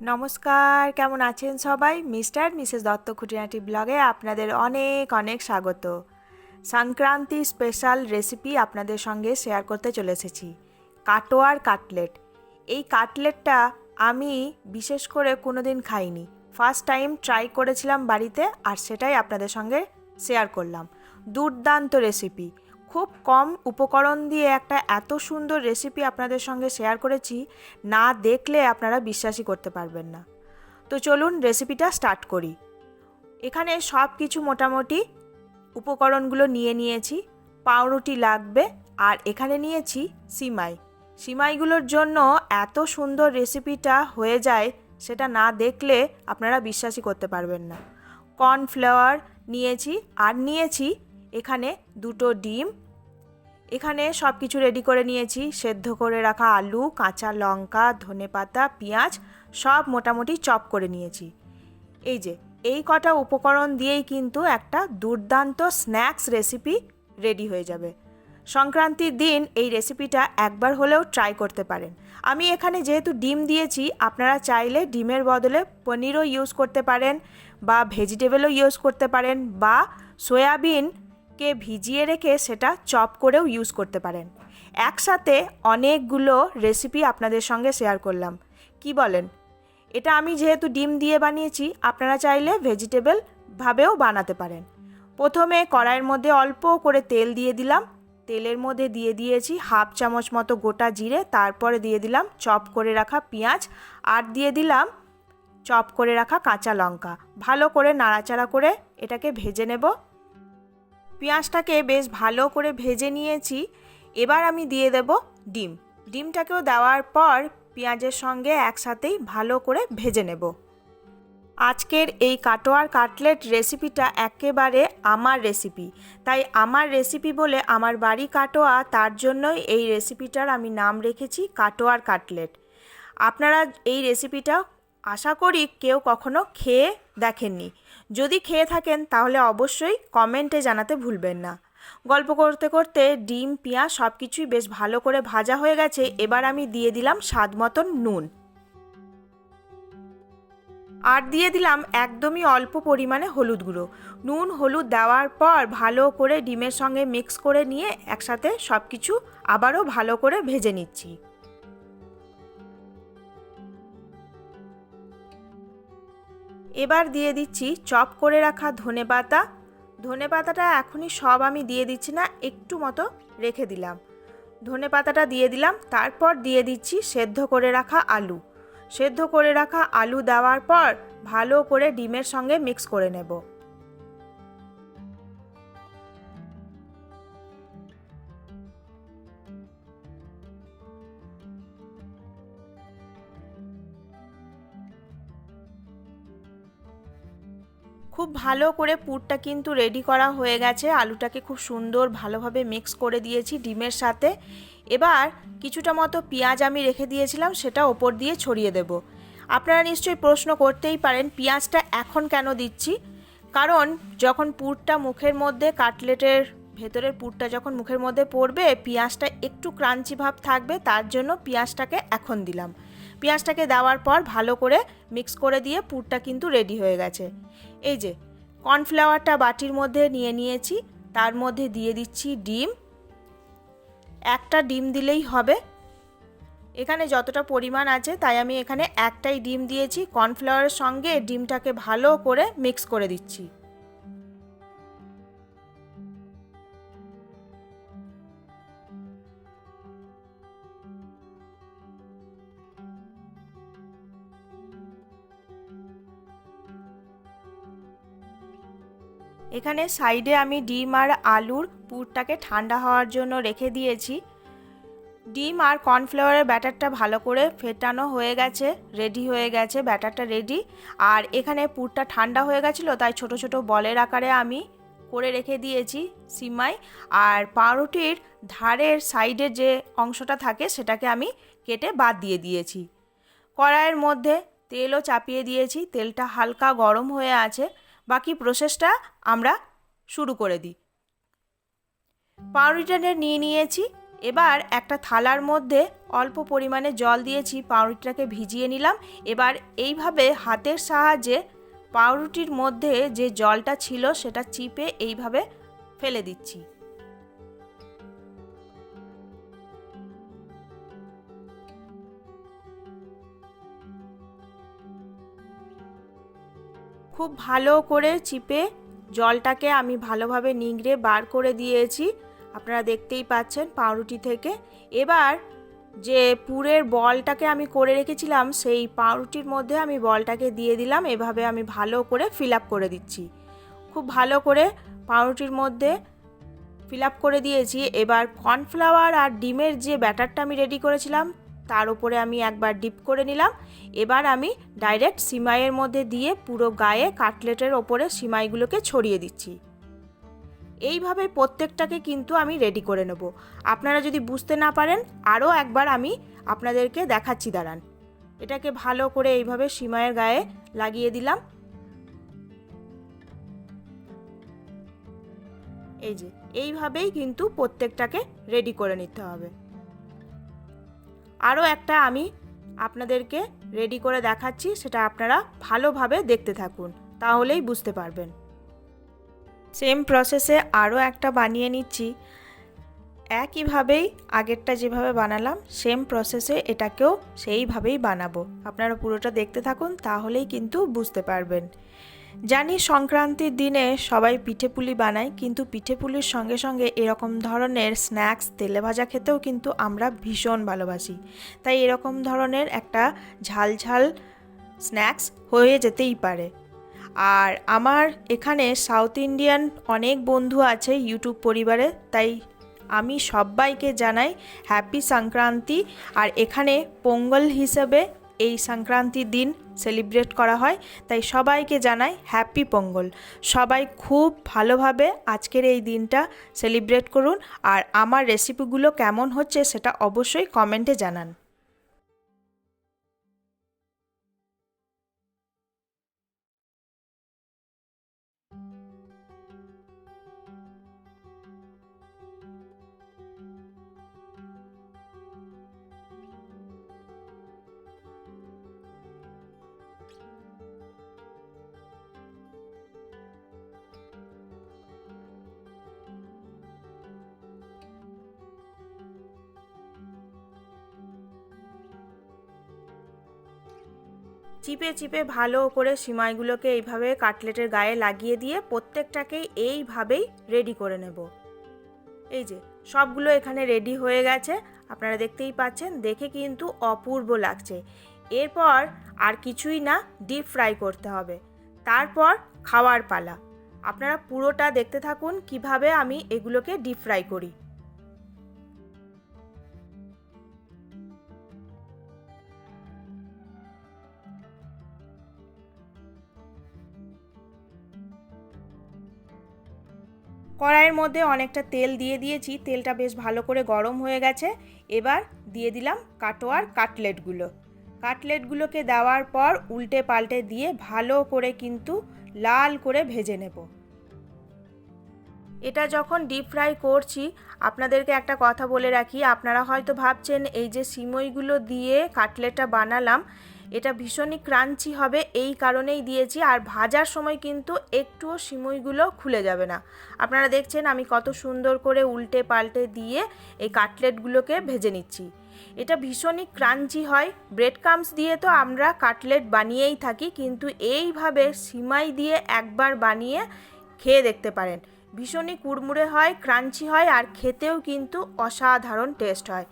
নমস্কার, কেমন আছেন সবাই? মিস্টার, মিসেস দত্ত খুঁটিনাটি ব্লগে আপনাদের অনেক অনেক স্বাগত। সংক্রান্তি স্পেশাল রেসিপি আপনাদের সঙ্গে শেয়ার করতে চলে এসেছি কাটোয়ার কাটলেট। এই কাটলেটটা আমি বিশেষ করে কোনো দিন খাইনি। ফার্স্ট টাইম ট্রাই করেছিলাম বাড়িতে আর সেটাই আপনাদের সঙ্গে শেয়ার করলাম। দুর্দান্ত রেসিপি। খুব কম উপকরণ দিয়ে একটা এত সুন্দর রেসিপি আপনাদের সঙ্গে শেয়ার করেছি, না দেখলে আপনারা বিশ্বাসই করতে পারবেন না। তো চলুন রেসিপিটা স্টার্ট করি। এখানে সব কিছু মোটামুটি উপকরণগুলো নিয়ে নিয়েছি, পাউরুটি লাগবে, আর এখানে নিয়েছি সিমাই। সিমাইগুলোর জন্য এত সুন্দর রেসিপিটা হয়ে যায়, সেটা না দেখলে আপনারা বিশ্বাসই করতে পারবেন না। কর্নফ্লাওয়ার নিয়েছি, আর নিয়েছি এখানে দুটো ডিম, এখানে সব কিছু রেডি করে নিয়েছি। সেদ্ধ করে রাখা আলু, কাঁচা লঙ্কা ধনেপাতা পেঁয়াজ, সব মোটামুটি চপ করে নিয়েছি। এই যে, এই কটা উপকরণ দিয়েই কিন্তু একটা দুর্দান্ত স্ন্যাক্স রেসিপি রেডি হয়ে যাবে। সংক্রান্তির দিন এই রেসিপিটা একবার হলেও ট্রাই করতে পারেন। আমি এখানে যেহেতু ডিম দিয়েছি, আপনারা চাইলে ডিমের বদলে পনিরও ইউজ করতে পারেন বা ভেজিটেবলও ইউজ করতে পারেন বা সয়াবিনকে ভিজিয়ে রেখে সেটা চপ করেও ইউজ করতে পারেন। একসাথে অনেকগুলো রেসিপি আপনাদের সঙ্গে শেয়ার করলাম। কি বলেন? এটা আমি যেহেতু ডিম দিয়ে বানিয়েছি, আপনারা চাইলে ভেজিটেবল ভাবেও বানাতে পারেন। প্রথমে কড়াইয়ের মধ্যে অল্প করে তেল দিয়ে দিলাম। তেলের মধ্যে দিয়ে দিয়েছি হাফ চামচ মতো গোটা জিরে, তারপরে দিয়ে দিলাম চপ করে রাখা পেঁয়াজ, আর দিয়ে দিলাম চপ করে রাখা কাঁচা লঙ্কা। ভালো করে নাড়াচাড়া করে এটাকে ভেজে নেব। পেঁয়াজটাকে বেশ ভালো করে ভেজে নিয়েছি। এবার আমি দিয়ে দেব ডিম। ডিমটাকেও দেওয়ার পর পেঁয়াজের সঙ্গে একসাথেই ভালো করে ভেজে নেব। আজকের এই কাটোয়ার কাটলেট রেসিপিটা একেবারে আমার রেসিপি। তাই আমার রেসিপি বলে আমার বাড়ি কাটোয়া, তার জন্যই এই রেসিপিটার আমি নাম রেখেছি কাটোয়ার কাটলেট। আপনারা এই রেসিপিটা আশা করি কেউ কখনো খেয়ে দেখেননি। যদি খেয়ে থাকেন, তাহলে অবশ্যই কমেন্টে জানাতে ভুলবেন না। গল্প করতে করতে ডিম, পেঁয়াজ সব কিছুই বেশ ভালো করে ভাজা হয়ে গেছে, এবার আমি দিয়ে দিলাম স্বাদ মতন নুন। আর দিয়ে দিলাম একদমই অল্প পরিমাণে হলুদ গুঁড়ো। নুন, হলুদ দেওয়ার পর ভালো করে ডিমের সঙ্গে মিক্স করে নিয়ে একসাথে সব কিছু আবারও ভালো করে ভেজে নিচ্ছি। এবার দিয়ে দিচ্ছি চপ করে রাখা ধনে পাতা। ধনে পাতাটা এখনই সব আমি দিয়ে দিচ্ছি না, একটু মতো রেখে দিলাম। ধনে পাতাটা দিয়ে দিলাম, তারপর দিয়ে দিচ্ছি সেদ্ধ করে রাখা আলু। সেদ্ধ করে রাখা আলু দেওয়ার পর ভালো করে ডিমের সঙ্গে মিক্স করে নেব। খুব ভালো করে পুরটা কিন্তু রেডি করা হয়ে গেছে। আলুটাকে খুব সুন্দর ভালোভাবে মিক্স করে দিয়েছি ডিমের সাথে। এবার কিছুটা মতো পেঁয়াজ আমি রেখে দিয়েছিলাম, সেটা ওপর দিয়ে ছড়িয়ে দেব। আপনারা নিশ্চয়ই প্রশ্ন করতেই পারেন, পেঁয়াজটা এখন কেন দিচ্ছি? কারণ যখন পুরটা মুখের মধ্যে, কাটলেটের ভেতরের পুরটা যখন মুখের মধ্যে পড়বে, পেঁয়াজটা একটু ক্রাঞ্চি ভাব থাকবে, তার জন্য পেঁয়াজটাকে এখন দিলাম। পেঁয়াজটাকে দেওয়ার পর ভালো করে মিক্স করে দিয়ে পুরটা কিন্তু রেডি হয়ে গেছে। এই যে কর্নফ্লাওয়ারটা বাটির মধ্যে নিয়ে নিয়েছি, তার মধ্যে দিয়ে দিচ্ছি ডিম। একটা ডিম দিলেই হবে। এখানে যতটা পরিমাণ আছে তাই আমি এখানে একটাই ডিম দিয়েছি। কর্নফ্লাওয়ারের সঙ্গে ডিমটাকে ভালো করে মিক্স করে দিচ্ছি। এখানে সাইডে আমি ডিম আর আলুর পুরটাকে ঠান্ডা হওয়ার জন্য রেখে দিয়েছি। ডিম আর কর্নফ্লাওয়ারের ব্যাটারটা ভালো করে ফেটানো হয়ে গেছে, রেডি হয়ে গেছে, ব্যাটারটা রেডি। আর এখানে পুরটা ঠান্ডা হয়ে গেছিল, তাই ছোট ছোট বলের আকারে আমি করে রেখে দিয়েছি সিমাই। আর পাউরুটির ধারের সাইডের যে অংশটা থাকে, সেটাকে আমি কেটে বাদ দিয়ে দিয়েছি। কড়াইয়ের মধ্যে তেলও চাপিয়ে দিয়েছি, তেলটা হালকা গরম হয়ে আছে। প্রসেসটা আমরা শুরু করে দিই। পাউরুটিটা নিয়ে নিয়েছি। এবার একটা থালার মধ্যে অল্প পরিমাণে জল দিয়েছি পাউরুটিটাকে ভিজিয়ে নিলাম। এবার এইভাবে হাতের সাহায্যে পাউরুটির মধ্যে যে জলটা ছিল সেটা চিপে এইভাবে ফেলে দিচ্ছি। খুব ভালো করে চিপে জলটাকে আমি ভালোভাবে নিংড়ে বার করে দিয়েছি। আপনারা দেখতেই পাচ্ছেন পাউরুটি থেকে। এবার যে পুরের বলটাকে আমি করে রেখেছিলাম, সেই পাউরুটির মধ্যে আমি বলটাকে দিয়ে দিলাম। এভাবে আমি ভালো করে ফিল করে দিচ্ছি। খুব ভালো করে পাউরুটির মধ্যে ফিল করে দিয়েছি। এবার কর্নফ্লাওয়ার আর ডিমের যে ব্যাটারটা আমি রেডি করেছিলাম তার উপরে আমি একবার ডিপ করে নিলাম। এবার আমি ডাইরেক্ট সিমাইয়ের মধ্যে দিয়ে পুরো গায়ে কাটলেটের ওপরে সিমাইগুলোকে ছড়িয়ে দিচ্ছি। এইভাবে প্রত্যেকটাকে কিন্তু আমি রেডি করে নেব। আপনারা যদি বুঝতে না পারেন, আরও একবার আমি আপনাদেরকে দেখাচ্ছি, দাঁড়ান। এটাকে ভালো করে এইভাবে সিমাইয়ের গায়ে লাগিয়ে দিলাম। এই যে, এইভাবেই কিন্তু প্রত্যেকটাকে রেডি করে নিতে হবে। আরও একটা আমি আপনাদেরকে রেডি করে দেখাচ্ছি, সেটা আপনারা ভালোভাবে দেখতে থাকুন, তাহলেই বুঝতে পারবেন। সেম প্রসেসে আরও একটা বানিয়ে নিচ্ছি। একইভাবেই আগেরটা যেভাবে বানালাম সেম প্রসেসে এটাকেও সেইভাবেই বানাবো। আপনারা পুরোটা দেখতে থাকুন, তাহলেই কিন্তু বুঝতে পারবেন। জানি সংক্রান্তির দিনে সবাই পিঠে পুলি বানায়, কিন্তু পিঠে পুলির সঙ্গে সঙ্গে এরকম ধরনের স্ন্যাক্স তেলে ভাজা খেতেও কিন্তু আমরা ভীষণ ভালোবাসি। তাই এরকম ধরনের একটা ঝাল ঝাল স্ন্যাক্স হয়ে যেতেই পারে। আর আমার এখানে সাউথ ইন্ডিয়ান অনেক বন্ধু আছে ইউটিউব পরিবারে, তাই আমি সবাইকে জানাই, হ্যাপি সংক্রান্তি। আর এখানে পোঙ্গল হিসেবে এই সংক্রান্তির দিন সেলিব্রেট করা হয়। তাই সবাইকে জানাই হ্যাপি পঙ্গল সবাই খুব ভালোভাবে আজকের এই দিনটা সেলিব্রেট করুন। আর আমার রেসিপিগুলো কেমন হচ্ছে সেটা অবশ্যই কমেন্টে জানান। চিপে চিপে ভালো করে সিমাইগুলোকে এইভাবে কাটলেটের গায়ে লাগিয়ে দিয়ে প্রত্যেকটাকেই এইভাবেই রেডি করে নেব। এই যে, সবগুলো এখানে রেডি হয়ে গেছে। আপনারা দেখতেই পাচ্ছেন, দেখে কিন্তু অপূর্ব লাগছে। এরপর আর কিছুই না ডিপ ফ্রাই করতে হবে। তারপর খাওয়ার পালা। আপনারা পুরোটা দেখতে থাকুন কীভাবে আমি এগুলোকে ডিপ ফ্রাই করি। কড়াইয়ের মধ্যে অনেকটা তেল দিয়ে দিয়েছি। তেলটা বেশ ভালো করে গরম হয়ে গেছে। এবার দিয়ে দিলাম কাটোয়ার কাটলেটগুলো। কাটলেটগুলোকে দেওয়ার পর উল্টে পাল্টে দিয়ে ভালো করে কিন্তু লাল করে ভেজে নেব। এটা যখন ডিপ ফ্রাই করছি, আপনাদেরকে একটা কথা বলে রাখি, আপনারা হয়তো ভাবছেন এই যে সিমইগুলো দিয়ে কাটলেটটা বানালাম এটা ভীষণই ক্রাঞ্চি হবে, এই কারণেই দিয়েছি। আর ভাজার সময় কিন্তু একটুও সিমুইগুলো খুলে যাবে না। আপনারা দেখছেন আমি কত সুন্দর করে উল্টে পাল্টে দিয়ে এই কাটলেটগুলোকে ভেজে নিচ্ছি। এটা ভীষণই ক্রাঞ্চি হয়। ব্রেড কামস দিয়ে তো আমরা কাটলেট বানিয়েই থাকি, কিন্তু এইভাবে সিমাই দিয়ে একবার বানিয়ে খেয়ে দেখতে পারেন। ভীষণই কুড়মুড়ে হয়, ক্রাঞ্চি হয়, আর খেতেও কিন্তু অসাধারণ টেস্ট হয়।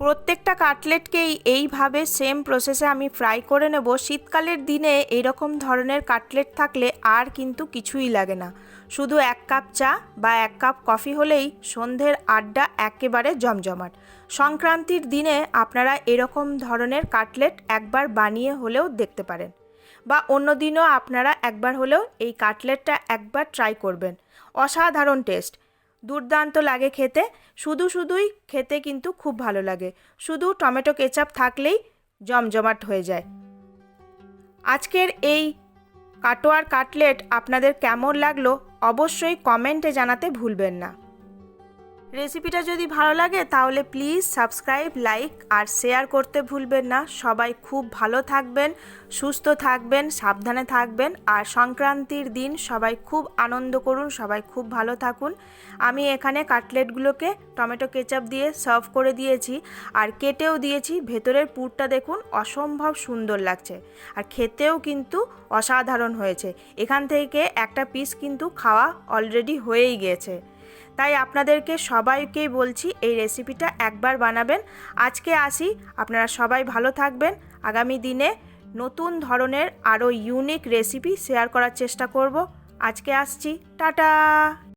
প্রত্যেকটা কাটলেটকেই এইভাবে সেম প্রসেসে আমি ফ্রাই করে নেব। শীতকালের দিনে এরকম ধরনের কাটলেট থাকলে আর কিন্তু কিছুই লাগে না। শুধু এক কাপ চা বা এক কাপ কফি হলেই সন্ধ্যের আড্ডা একেবারে জমজমাট। সংক্রান্তির দিনে আপনারা এরকম ধরনের কাটলেট একবার বানিয়ে হলেও দেখতে পারেন। বা অন্য দিনও আপনারা একবার হলেও এই কাটলেটটা একবার ট্রাই করবেন। অসাধারণ টেস্ট দুর্দান্ত লাগে খেতে। শুধু শুধুই খেতে কিন্তু খুব ভালো লাগে। শুধু টমেটো কেচাপ থাকলেই জমজমাট হয়ে যায়। আজকের এই কাটোয়ার কাটলেট আপনাদের কেমন লাগল অবশ্যই কমেন্টে জানাতে ভুলবেন না। রেসিপিটা যদি ভালো লাগে, তাহলে প্লিজ সাবস্ক্রাইব, লাইক আর শেয়ার করতে ভুলবেন না। সবাই খুব ভালো থাকবেন, সুস্থ থাকবেন, সাবধানে থাকবেন আর সংক্রান্তির দিন সবাই খুব আনন্দ করুন, সবাই খুব ভালো থাকুন। আমি এখানে কাটলেটগুলোকে টমেটো কেচাপ দিয়ে সার্ভ করে দিয়েছি আর কেটেও দিয়েছি। ভেতরের পুরটা দেখুন অসম্ভব সুন্দর লাগছে আর খেতেও কিন্তু অসাধারণ হয়েছে। এখান থেকে একটা পিস কিন্তু খাওয়া অলরেডি হয়েই গিয়েছে তাই আপনাদেরকে সবাইকেই বলছি এই রেসিপিটা একবার বানাবেন। আজকে আসি, আপনারা সবাই ভালো থাকবেন। আগামী দিনে নতুন ধরনের আরও ইউনিক রেসিপি শেয়ার করার চেষ্টা করব। আজকে আসছি, টাটা!